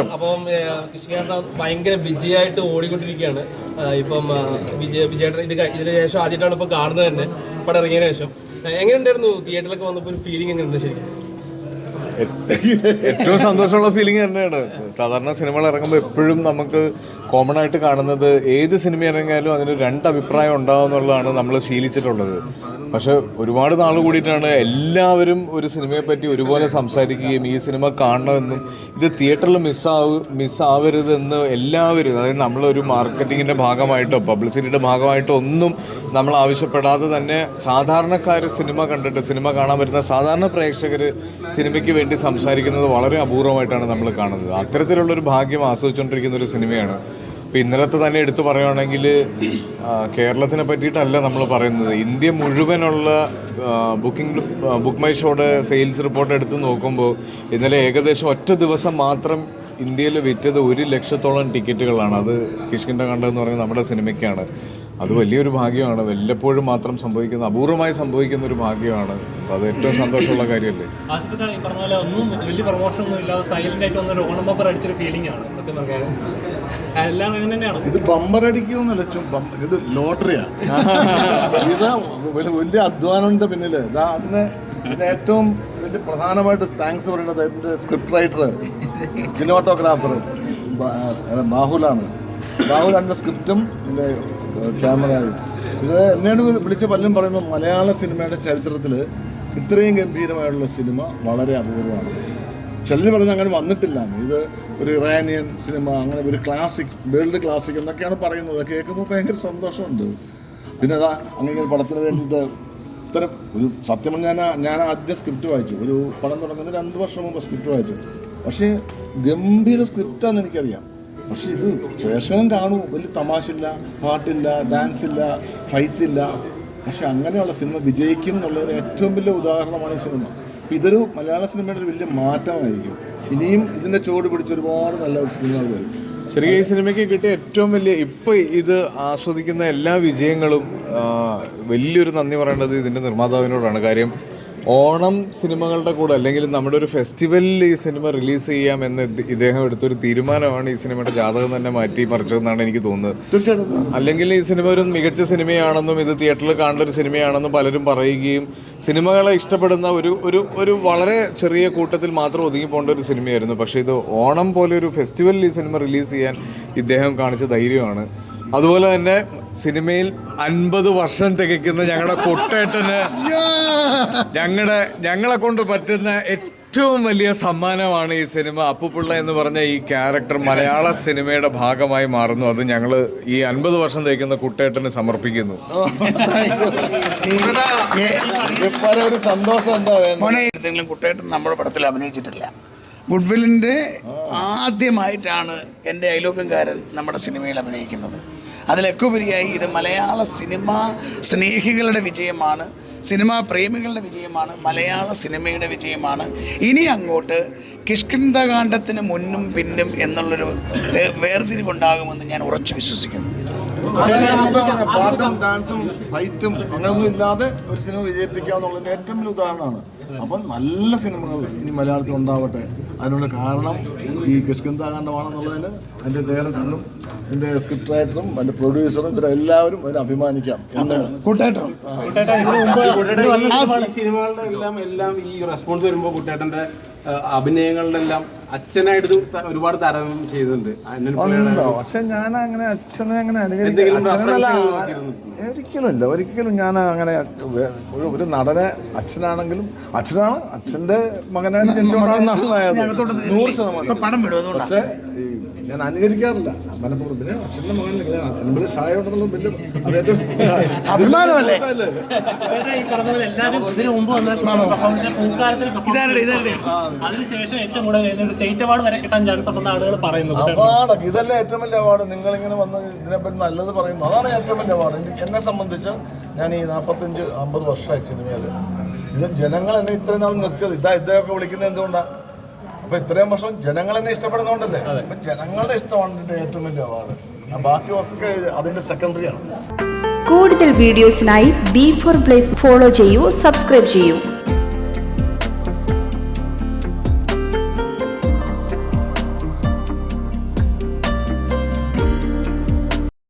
തീർച്ചയായിട്ടും അപ്പം കൃഷികാരൻ ഭയങ്കര ബിജിയായിട്ട് ഓടിക്കൊണ്ടിരിക്കുകയാണ്. ഇപ്പം വിജയ വിജയേട്ടൻ ഇത് ഇതിന് ശേഷം ആദ്യമായിട്ടാണ് ഇപ്പം കാണുന്നത് തന്നെ പടം ഇറങ്ങിയതിനു ശേഷം. എങ്ങനെ ഉണ്ടായിരുന്നു തിയേറ്ററിലൊക്കെ വന്നപ്പോൾ ഒരു ഫീലിംഗ് എങ്ങനെയുണ്ട് ശരിക്കും? ഏറ്റവും സന്തോഷമുള്ള ഫീലിംഗ് തന്നെയാണ്. സാധാരണ സിനിമകൾ ഇറങ്ങുമ്പോൾ എപ്പോഴും നമുക്ക് കോമൺ ആയിട്ട് കാണുന്നത് ഏത് സിനിമ ഇറങ്ങിയാലും അതിന് രണ്ട് അഭിപ്രായം ഉണ്ടാവും എന്നുള്ളതാണ് നമ്മൾ ശീലിച്ചിട്ടുള്ളത്. പക്ഷെ ഒരുപാട് നാൾ കൂടിയിട്ടാണ് എല്ലാവരും ഒരു സിനിമയെ പറ്റി ഒരുപോലെ സംസാരിക്കുകയും ഈ സിനിമ കാണണമെന്നും ഇത് തിയേറ്ററിൽ മിസ്സാവ് മിസ്സാവരുതെന്ന് എല്ലാവരും അതായത് നമ്മളൊരു മാർക്കറ്റിങ്ങിന്റെ ഭാഗമായിട്ടോ പബ്ലിസിറ്റിയുടെ ഭാഗമായിട്ടോ ഒന്നും നമ്മൾ ആവശ്യപ്പെടാതെ തന്നെ സാധാരണക്കാർ സിനിമ കണ്ടിട്ട് സിനിമ കാണാൻ വരുന്ന സാധാരണ പ്രേക്ഷകർ സിനിമയ്ക്ക് വേണ്ടി സംസാരിക്കുന്നത് വളരെ അപൂർവമായിട്ടാണ് നമ്മൾ കാണുന്നത്. അത്തരത്തിലുള്ളൊരു ഭാഗ്യം ആസ്വദിച്ചുകൊണ്ടിരിക്കുന്ന ഒരു സിനിമയാണ്. ഇപ്പോൾ ഇന്നലത്തെ തന്നെ എടുത്തു പറയുകയാണെങ്കിൽ കേരളത്തിനെ പറ്റിയിട്ടല്ല നമ്മൾ പറയുന്നത്. ഇന്ത്യ മുഴുവനുള്ള ബുക്കിംഗ് ബുക്ക് മൈ ഷോയുടെ സെയിൽസ് റിപ്പോർട്ട് എടുത്ത് നോക്കുമ്പോൾ ഇന്നലെ ഏകദേശം ഒറ്റ ദിവസം മാത്രം ഇന്ത്യയിൽ വിറ്റത് ഒരു ലക്ഷത്തോളം ടിക്കറ്റുകളാണ്. അത് കിഷ്കിന്റെ കണ്ടെന്ന് പറയുന്നത് നമ്മുടെ സിനിമയ്ക്കാണ്. അത് വലിയൊരു ഭാഗ്യമാണ്. വല്ലപ്പോഴും മാത്രം സംഭവിക്കുന്ന അപൂർവമായി സംഭവിക്കുന്ന ഒരു ഭാഗ്യമാണ്. അത് ഏറ്റവും സന്തോഷമുള്ള കാര്യമല്ലേ? ആസിഫിക്ക ഈ പറഞ്ഞ പോലെ ഒന്നും വലിയ പ്രൊമോഷൻ ഒന്നും ഇല്ലാതെ സൈലന്റ് ആയിട്ട് വന്നൊരു ഓണം ബമ്പർ അടിച്ചൊരു ഫീലിംഗ് ആണ്. എല്ലാം അങ്ങനെ തന്നെയാണ്. ഇത് ബമ്പർ അടിക്കുമെന്നല്ല ഇത് ലോട്ടറിയാ ഇത് വലിയ വലിയ അധ്വാനത്തിന്റെ പിന്നിൽ. ഇതാ അതിന് ഏറ്റവും വലിയ പ്രധാനമായിട്ട് താങ്ക്സ് പറയുന്നത് ഇതിന്റെ സ്ക്രിപ്റ്റ് റൈറ്റർ സിനിമാറ്റോഗ്രാഫർ ബാഹുലാണ്. ബാഹുൽ അതിന്റെ സ്ക്രിപ്റ്റും എന്റെ ക്യാമറയും ഇത് എന്നോട് വിളിച്ച പലരും പറയുന്നത് മലയാള സിനിമയുടെ ചരിത്രത്തിൽ ഇത്രയും ഗംഭീരമായുള്ള സിനിമ വളരെ അപൂർവമാണ്. ചിലർ പറഞ്ഞ അങ്ങനെ വന്നിട്ടില്ല. ഇത് ഒരു ഇറാനിയൻ സിനിമ അങ്ങനെ ഒരു ക്ലാസിക് വേൾഡ് ക്ലാസിക് എന്നൊക്കെയാണ് പറയുന്നത്. കേൾക്കുമ്പോൾ ഭയങ്കര സന്തോഷമുണ്ട്. പിന്നെ അതാ അങ്ങനെ പടത്തിന് വേണ്ടിയിട്ട് ഇത്തരം ഒരു സത്യം ഞാൻ ഞാൻ ആദ്യം സ്ക്രിപ്റ്റ് വായിച്ചു. ഒരു പടം തുടങ്ങുന്നത് രണ്ട് വർഷം മുമ്പ് സ്ക്രിപ്റ്റ് വായിച്ചു. പക്ഷേ ഗംഭീര സ്ക്രിപ്റ്റാന്ന് എനിക്കറിയാം. പക്ഷേ ഇത് പ്രേക്ഷകൻ കാണൂ. വലിയ തമാശയില്ല പാട്ടില്ല ഡാൻസ് ഇല്ല ഫൈറ്റ് ഇല്ല പക്ഷെ അങ്ങനെയുള്ള സിനിമ വിജയിക്കും എന്നുള്ള ഏറ്റവും വലിയ ഉദാഹരണമാണ് ഈ സിനിമ. ഇതൊരു മലയാള സിനിമയുടെ ഒരു വലിയ മാറ്റമായിരിക്കും. ഇനിയും ഇതിന്റെ ചുവട് പിടിച്ച് ഒരുപാട് നല്ല സിനിമകൾ വരും. ശരിക്കും ഈ സിനിമയ്ക്ക് കിട്ടിയ ഏറ്റവും വലിയ ഇപ്പം ഇത് ആസ്വദിക്കുന്ന എല്ലാ വിജയങ്ങളും വലിയൊരു നന്ദി പറയേണ്ടത് ഇതിന്റെ നിർമ്മാതാവിനോടാണ്. കാര്യം ഓണം സിനിമകളുടെ കൂടെ അല്ലെങ്കിൽ നമ്മുടെ ഒരു ഫെസ്റ്റിവലിൽ ഈ സിനിമ റിലീസ് ചെയ്യാം എന്ന് ഇദ്ദേഹം എടുത്തൊരു തീരുമാനമാണ് ഈ സിനിമയുടെ ജാതകം തന്നെ മാറ്റി മറിച്ചതെന്നാണ് എനിക്ക് തോന്നുന്നത്. തീർച്ചയായിട്ടും. അല്ലെങ്കിൽ ഈ സിനിമ ഒരു മികച്ച സിനിമയാണെന്നും ഇത് തിയേറ്ററിൽ കാണേണ്ട ഒരു സിനിമയാണെന്നും പലരും പറയുകയും സിനിമകളെ ഇഷ്ടപ്പെടുന്ന ഒരു ഒരു ഒരു വളരെ ചെറിയ കൂട്ടത്തിൽ മാത്രം ഒതുങ്ങി പോകേണ്ട ഒരു സിനിമയായിരുന്നു. പക്ഷേ ഇത് ഓണം പോലെ ഒരു ഫെസ്റ്റിവലിൽ ഈ സിനിമ റിലീസ് ചെയ്യാൻ ഇദ്ദേഹം കാണിച്ച ധൈര്യമാണ്. അതുപോലെ തന്നെ സിനിമയിൽ അൻപത് വർഷം തികയ്ക്കുന്ന ഞങ്ങളുടെ കൊട്ടേട്ടന് ഞങ്ങളുടെ ഞങ്ങളെ കൊണ്ട് പറ്റുന്ന ഏറ്റവും വലിയ സമ്മാനമാണ് ഈ സിനിമ. അപ്പുപിള്ള എന്ന് പറഞ്ഞ ഈ ക്യാരക്ടർ മലയാള സിനിമയുടെ ഭാഗമായി മാറുന്നു. അത് ഞങ്ങൾ ഈ അൻപത് വർഷം തേക്കുന്ന കുട്ടേട്ടന് സമർപ്പിക്കുന്നു. ഒരു സന്തോഷം എന്താ കുട്ടേട്ടൻ നമ്മുടെ പടത്തിൽ അഭിനയിച്ചിട്ടില്ല. ഗുഡ്വില്ലിന്റെ ആദ്യമായിട്ടാണ് എന്റെ അയലോക്കംകാരൻ നമ്മുടെ സിനിമയിൽ അഭിനയിക്കുന്നത്. അതിലൊക്കെ ഉപരിയായി ഇത് മലയാള സിനിമ സ്നേഹികളുടെ വിജയമാണ് സിനിമാ പ്രേമികളുടെ വിജയമാണ് മലയാള സിനിമയുടെ വിജയമാണ്. ഇനി അങ്ങോട്ട് കിഷ്കിന്ധകാന്ഡത്തിന് മുന്നും പിന്നും എന്നുള്ളൊരു വേർതിരിവുണ്ടാകുമെന്ന് ഞാൻ ഉറച്ചു വിശ്വസിക്കുന്നു. പാട്ടും ഡാൻസും ഫൈറ്റും അങ്ങനെയൊന്നും ഇല്ലാതെ ഒരു സിനിമ വിജയിപ്പിക്കുക ഏറ്റവും വലിയ ഉദാഹരണമാണ്. അപ്പം നല്ല സിനിമകൾ ഇനി മലയാളത്തിൽ ഉണ്ടാവട്ടെ. അതിനുള്ള കാരണം ഈ കിഷ്കിന്താകാന്ഡമാണെന്നുള്ളതിന് എന്റെ ഡയറക്ടറും അതിന്റെ സ്ക്രിപ്റ്റ് റൈറ്ററും അതിന്റെ പ്രൊഡ്യൂസറും ഇവരെ എല്ലാവരും അതിനെ അഭിമാനിക്കാം കൂട്ടേട്ടൻ. സിനിമകളുടെ എല്ലാം എല്ലാം ഈ റെസ്പോൺസ് വരുമ്പോൾ കുട്ടേട്ടന്റെ അഭിനയങ്ങളുടെ എല്ലാം അച്ഛനായിട്ട് ഒരുപാട് തരം ചെയ്തിട്ടുണ്ട്. പക്ഷെ ഞാൻ അങ്ങനെ അച്ഛനെ അങ്ങനെ ഒരിക്കലുമില്ല? ഒരിക്കലും ഞാൻ അങ്ങനെ ഒരു നടനെ അച്ഛനാണെങ്കിലും അച്ഛനാണ് അച്ഛന്റെ മകനാണ് ജനിച്ചോണ്ടാണ് നടനായത് നൂറ് ശതമാനം. പക്ഷേ ഞാൻ അനുകരിക്കാറില്ല മലപ്പുറം പിന്നെ അച്ഛന്റെ മകൻ എന്നോട് സഹായം ഉണ്ടെന്നുള്ളത് വലിയ അദ്ദേഹം ഏറ്റവും അതിനുശേഷം കൂടുതൽ സ്റ്റേറ്റ് അവാർഡ് വരെ കിട്ടാൻ ചാൻസ് ഉണ്ടെന്ന് ആളുകൾ പറയുന്നത് അവാർഡ് ഇതല്ലേ ഏറ്റവും വലിയ അവാർഡ്? നിങ്ങൾ ഇങ്ങനെ വന്ന് ഇതിനെപ്പറ്റി നല്ലത് പറയുന്നു. അതാണ് ഏറ്റവും വലിയ അവാർഡ്. എനിക്ക് എന്നെ സംബന്ധിച്ച് ഞാൻ ഈ നാൽപ്പത്തഞ്ച് അമ്പത് വർഷമായി സിനിമയിൽ. ഇത് ജനങ്ങൾ എന്നെ ഇത്രയും നാൾ നിർത്തിയത്. ഇതാ ഇദ്ദേഹമൊക്കെ വിളിക്കുന്നത് എന്തുകൊണ്ടാ? അപ്പൊ ഇത്രയും വർഷം ജനങ്ങൾ തന്നെ ഇഷ്ടപ്പെടുന്നോണ്ടല്ലേ അപ്പൊ ജനങ്ങളുടെ ഇഷ്ടമാണ് ഏറ്റവും വലിയ അവാർഡ്. ബാക്കിയൊക്കെ അതിന്റെ സെക്കൻഡറി ആണ്. കൂടുതൽ വീഡിയോസിനായി ബി ഫോർ പ്ലേസ് ഫോളോ ചെയ്യൂ സബ്സ്ക്രൈബ് ചെയ്യൂ.